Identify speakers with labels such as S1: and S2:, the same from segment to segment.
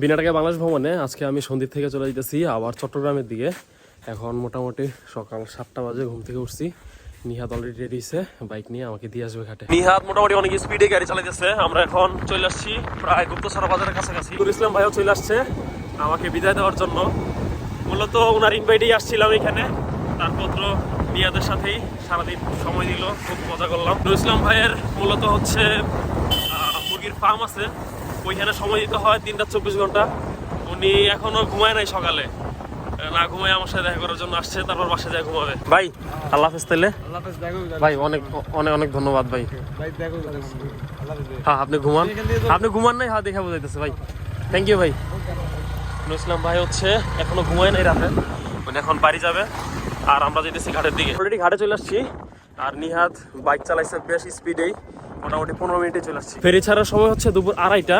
S1: বিনাটাকে বাংলাদেশ ভ্রমণে আজকে আমি সন্দ্বীপ থেকে চলে যেতেছি আবার চট্টগ্রামের দিকে। এখন মোটামুটি সকাল সাতটা বাজে ঘুম থেকে উঠছি। নিহাত অলরেডি রেডি হয়েছে বাইক নিয়ে আমাকে দিয়ে আসবে ঘাটে। নিহাত মোটামুটি অনেক স্পিডে গাড়ি চালাইতেছে। আমরা এখন চলে আসছি প্রায় গুপ্তসরা বাজারের কাছাকাছি। নুরুল ইসলাম ভাইও চলে আসছে, আমাকে বিদায় দেওয়ার জন্য। মূলত ওনার ইনভাইটেই আসছিলাম এখানে। তারপত্র নিয়াদের সাথেই সারাদিন সময় দিল, খুব মজা করলাম। নুরুল ইসলাম ভাইয়ের মূলত হচ্ছে মুরগির ফার্ম আছে। ওইখানে সময় দিতে হয় তিনটা চব্বিশ ঘণ্টা। উনি এখনও ঘুমায় নাই সকালে। না ঘুমায় আমার সাথে দেখা করার জন্য আসছে তারপর বাসায় যায় ঘুমাবে। ভাই আল্লাহ হাফেজ তাইলে। ভাই অনেক অনেক অনেক ধন্যবাদ ভাই।
S2: ভাই দেখো আল্লাহ হাফেজ
S1: হ্যাঁ আপনি ঘুমান। আপনি ঘুমান নাই? হ্যাঁ দেখা বোঝাইতেছে ভাই। থ্যাংক ইউ ভাই। ইসলাম ভাই হচ্ছে এখনও ঘুমায় নাই রাতে। উনি এখন বাড়ি যাবে। আর আমরা যেতেছি ঘাটের দিকে। অলরেডি ঘাটে চলে আসছি। আর নিহাত বাইক চালাইছে বেশ স্পিডেই মোটামুটি পনেরো মিনিটে চলে আসছি। ফেরি ছাড়ার সময় হচ্ছে দুপুর আড়াইটা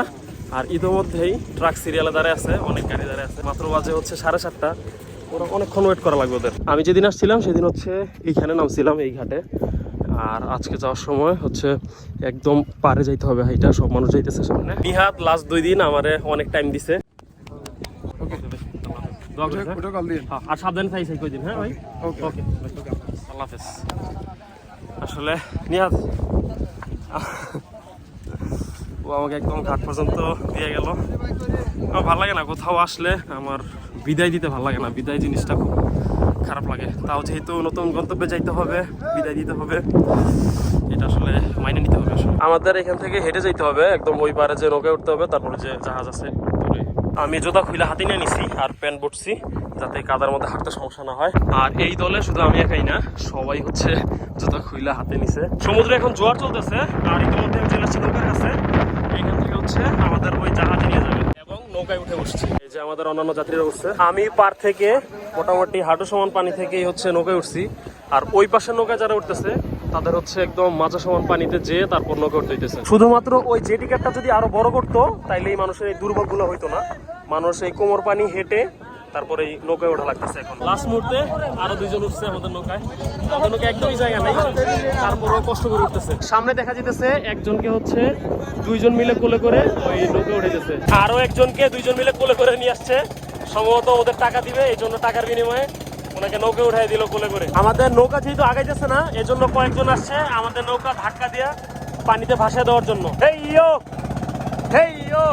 S1: আর ইতোমধ্যেই ট্রাক সিরিয়ালে দাঁড়ায় আছে অনেক গাড়ি দাঁড়ায় আছে। মাত্র বাজে হচ্ছে সাড়ে সাতটা। ওরা অনেকক্ষণ ওয়েট করা লাগবে ওদের। আমি যেদিন আসছিলাম সেদিন হচ্ছে এইখানে নামছিলাম এই ঘাটে। আর আজকে যাওয়ার সময় হচ্ছে একদম পারে যাইতে হবে হাইটা সব মানুষ যাইতেছে সামনে। নিহাত লাস্ট দুই দিন আমারে অনেক টাইম দিছে। হ্যাঁ?
S2: ওটা কল দিন
S1: হ্যাঁ, আর সাবধানে থাকি হ্যাঁ ভাই?
S2: ওকে
S1: ওকে আল্লাহ হাফেজ। আসলে নিহাত ও আমাকে একদম ঘাট পর্যন্ত দিয়ে গেল। আমার ভালো লাগে না কোথাও আসলে, আমার বিদায় দিতে ভালো লাগে না, বিদায় জিনিসটা খুব খারাপ লাগে। তাও যেহেতু নতুন গন্তব্যে যাইতে হবে, বিদায় দিতে হবে, এটা আসলে মাইনে নিতে হবে আমাদের এখান থেকে হেঁটে যাইতে হবে, একদম ওই পারে যে রোগে উঠতে হবে, তারপরে যে জাহাজ আছে আমি জোতা খুলে হাতে নিয়ে নিছি আর প্যান্ট পরছি যাতে কাদার মধ্যে হাঁটতে সমস্যা না হয়। আর এই দলে শুধু আমি একাই না, সবাই হচ্ছে জুতা খুইলা হাতে নিছে। সমুদ্রে এখন জোয়ার চলতেছে, আর ইতিমধ্যে আমি আসছি নৌকার কাছে। এখান থেকে হচ্ছে আমাদের ওই জাহাজে নিয়ে যাবে। এবং নৌকায় উঠে বসছি। এই যে আমাদের অন্যান্য যাত্রীরা উঠছে আমি পার থেকে মোটামুটি হাঁটু সমান পানি থেকেই হচ্ছে নৌকায় উঠছি। আর ওই পাশের নৌকায় যারা উঠতেছে তাদের হচ্ছে একদম মাঝা সমান পানিতে যেয়ে তারপর নৌকা উঠতে হইতেছে শুধুমাত্র ওই যে টিকেটটা যদি আরও বড় করতো তাইলে এই মানুষের এই দুর্ভোগগুলো হইতো না। মানুষ এই কোমর পানি হেঁটে তারপরে এই নৌকায় ওঠা লাগতেছে এখন। লাস্ট মুহূর্তে আরও দুইজন উঠছে আমাদের নৌকায়। আমাদের নৌকায় একদমই জায়গা নাই। তারপরেও কষ্ট করে উঠতেছে। সামনে দেখা যেতেছে একজনকে হচ্ছে দুইজন মিলে কোলে করে ওই নৌকায় উঠে যেতেছে আরও একজনকে দুইজন মিলে কোলে করে নিয়ে আসছে। সম্ভবত ওদের টাকা দিবে এই জন্য টাকার বিনিময়ে ওনাকে নৌকা উঠাই দিল কোলে করে। আমাদের নৌকা যেহেতু আগাইতেছে না এজন্য কয়েকজন আসছে আমাদের নৌকা ধাক্কা দিয়া পানিতে ভাসা দেওয়ার জন্য। এই ইয়ো!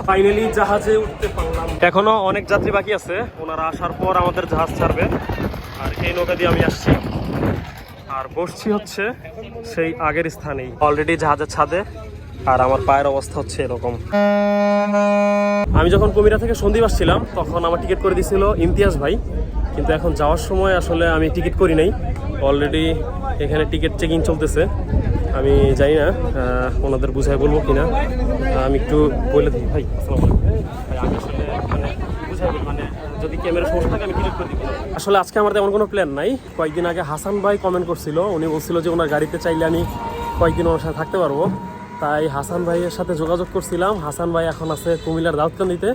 S1: ফাইনালি জাহাজে উঠতে পারলাম। এখনও অনেক যাত্রী বাকি আছে ওনারা আসার পর আমাদের জাহাজ ছাড়বে। আর এই নৌকা দিয়ে আমি আসছি। আর বসছি হচ্ছে সেই আগের স্থানেই। অলরেডি জাহাজের ছাদে আর আমার পায়ের অবস্থা হচ্ছে এরকম। আমি যখন কুমিরা থেকে সন্দীপ আসছিলাম তখন আমার টিকিট করে দিয়েছিল ইমতিয়াজ ভাই। কিন্তু এখন যাওয়ার সময় আসলে আমি টিকিট করি নাই। অলরেডি এখানে টিকিট চেকিং চলতেছে। আমি জানি না ওনাদের বুঝাই বলব কি না আমি একটু বলে দিই। ভাই আসসালামু আলাইকুম। ভাই আমি আসলে মানে বুঝাই বলি মানে যদি ক্যামেরা সমস্যা থাকে আমি ক্লিক করে দিব। আসলে আজকে আমার তেমন কোনো প্ল্যান নাই। কয়েকদিন আগে হাসান ভাই কমেন্ট করছিল। উনি বলছিল যে ওনার গাড়িতে চাইলে আমি কয়েকদিন ওনার সাথে থাকতে পারব। তাই হাসান ভাইয়ের সাথে যোগাযোগ করছিলাম। হাসান ভাই এখন আছে কুমিল্লার দাউদকান্দিতে।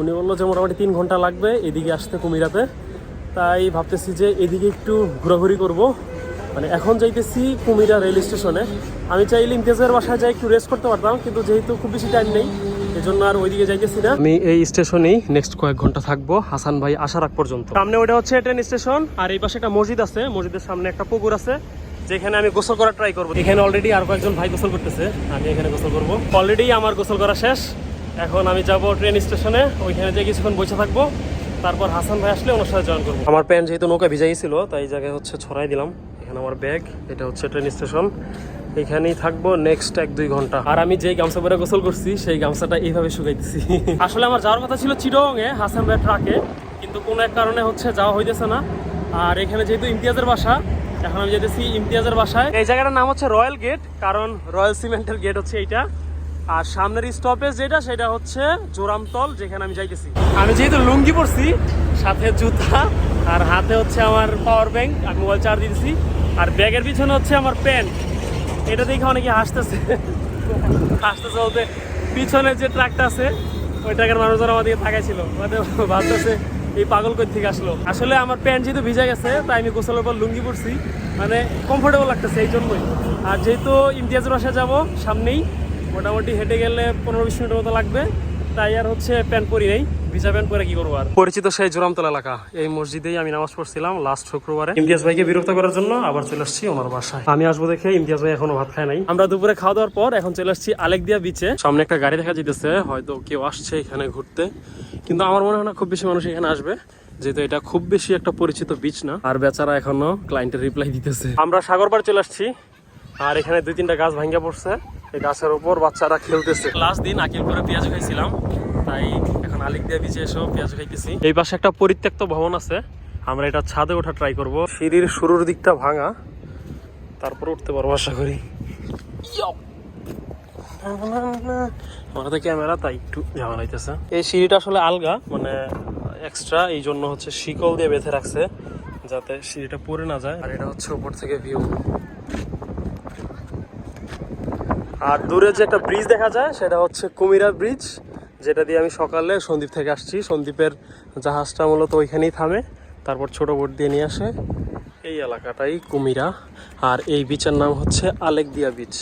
S1: উনি বলল যে মোটামুটি তিন ঘণ্টা লাগবে এদিকে আসতে কুমিরাতে তাই ভাবতেছি যে এদিকে একটু ঘোরাঘুরি করব। মানে এখন যাইতেছি কুমিরা রেল স্টেশনে। আমি চাইলে ইমতিয়াজের বাসায় যাই একটু রেস্ট করতে পারতাম কিন্তু যেহেতু খুব বেশি টাইম নেই এই জন্য আর ওইদিকে যাইতেছি না। আমি এই স্টেশনেই নেক্সট কয়েক ঘণ্টা থাকব হাসান ভাই আসার আগ পর্যন্ত। সামনে ওটা হচ্ছে ট্রেন স্টেশন আর এই পাশে একটা মসজিদ আছে। মসজিদের সামনে একটা পুকুর আছে যেখানে আমি গোসল করার ট্রাই করব। এখানে অলরেডি আর কয়েকজন ভাই গোসল করতেছে আমি এখানে গোসল করব। অলরেডি আমার গোসল করা শেষ। এখন আমি যাব ট্রেন স্টেশনে ওইখানে যে কিছুক্ষণ বসে থাকব। তারপর হাসান ভাই আসলে ওনার সাথে জয়েন করব। আমার প্যান্ট যেহেতু নৌকা ভিজাই ছিল তাই জায়গায় হচ্ছে ছড়াই দিলাম। এখানে আমার ব্যাগ এটা হচ্ছে ট্রেন স্টেশন এখানেই থাকব নেক্সট এক দুই ঘণ্টা। আর আমি যেই গামছা পরে গোসল করছি সেই গামছাটা এইভাবে শুকাইতেছি। আসলে আমার যাওয়ার কথা ছিল চিরঙে হাসান ভাই ট্রাকে কিন্তু কোনো এক কারণে হচ্ছে যাওয়া হইতেছে না। আর এখানে যেহেতু ইমতিয়াজের বাসা এখন আমি যেতেছি ইমতিয়াজের বাসায়। এই জায়গাটার নাম হচ্ছে রয়্যাল গেট কারণ রয়্যাল সিমেন্টের গেট হচ্ছে এইটা। আর সামনের স্টপেজ যেটা, সেটা হচ্ছে জোরামতল যেখানে আমি যাইতেছি। আমি যেহেতু লুঙ্গি পরছি, সাথে জুতা, আর হাতে হচ্ছে আমার পাওয়ার ব্যাংক আমি মোবাইল চার্জ দিয়েছি আর ব্যাগের পিছনে হচ্ছে আমার প্যান্ট এটা দেখে অনেকে হাসতেছে। হাসতেছে বলতে, পিছনে যে ট্রাকটা আছে, ওই ট্রাকের মানুষজন আমার দিকে তাকাইছিল। মানে ভাবতেছে, এই পাগল কই থেকে আসলো? আসলে আমার প্যান্ট যেহেতু ভিজে গেছে, তাই আমি গোসলের পর লুঙ্গি পরছি। মানে কমফোর্টেবল লাগতেছে এই জন্যই। আর যেহেতু ইমতিয়াজের বাসায় যাব, সামনেই মোটামুটি হেঁটে গেলে পনেরো বিশ মিনিটের মতো লাগবে। তাই আর হচ্ছে প্যান্ট পরি নেই ভিজা প্যান্ট পরে কি করব আর? পরিচিত সেই জোরামতলা এলাকা এই মসজিদেই আমি নামাজ পড়ছিলাম লাস্ট শুক্রবারে। ইমতিয়াজ ভাইকে বিরক্ত করার জন্য আবার চলে আসছি ওনার বাসায়। আমি আসব দেখে ইমতিয়াজ ভাই এখনও ভাত খায় নাই। আমরা দুপুরে খাওয়া দাওয়ার পর এখন চলে আসছি আলেকদিয়া বিচে সামনে একটা গাড়ি দেখা যেতেছে হয়তো কেউ আসছে এখানে ঘুরতে। কিন্তু আমার মনে হয় না খুব বেশি মানুষ এখানে আসবে যেহেতু এটা খুব বেশি একটা পরিচিত বিচ না। আর বেচারা এখনও ক্লায়েন্টের রিপ্লাই দিতেছে। আমরা সাগরবার চলে আসছি আর এখানে দুই তিনটা গাছ ভাঙ্গা পড়ছে। এই গাছের উপর বাচ্চারা খেলতেছে। লাস্ট দিন আকিল করে পেঁয়াজ খাইছিলাম, তাই এখন আলিক দিয়ে বিচে এসেও পেঁয়াজ খাইতেছি। এই পাশে একটা পরিত্যক্ত ভবন আছে, আমরা এটা ছাদে ওঠা ট্রাই করব। সিঁড়ির শুরুর দিকটা ভাঙা, তারপর উঠতে পারব আশা করি। আমাদের ক্যামেরা, তাই একটু ঝামেলা হইতেছে। এই সিঁড়িটা আসলে আলগা মানে এক্সট্রা এই জন্য হচ্ছে শিকল দিয়ে বেঁধে রাখছে, যাতে সিঁড়িটা পড়ে না যায়। আর এটা হচ্ছে উপর থেকে ভিউ আর দূরে যে একটা ব্রিজ দেখা যায়, সেটা হচ্ছে কুমিরা ব্রিজ যেটা দিয়ে আমি সকালে সন্দ্বীপ থেকে আসছি। সন্দ্বীপের জাহাজটা মূলত ওইখানেই থামে, তারপর ছোট বোট দিয়ে নিয়ে আসে। এই এলাকাটাই কুমিরা। আর এই বিচের নাম হচ্ছে আলেকদিয়া বিচ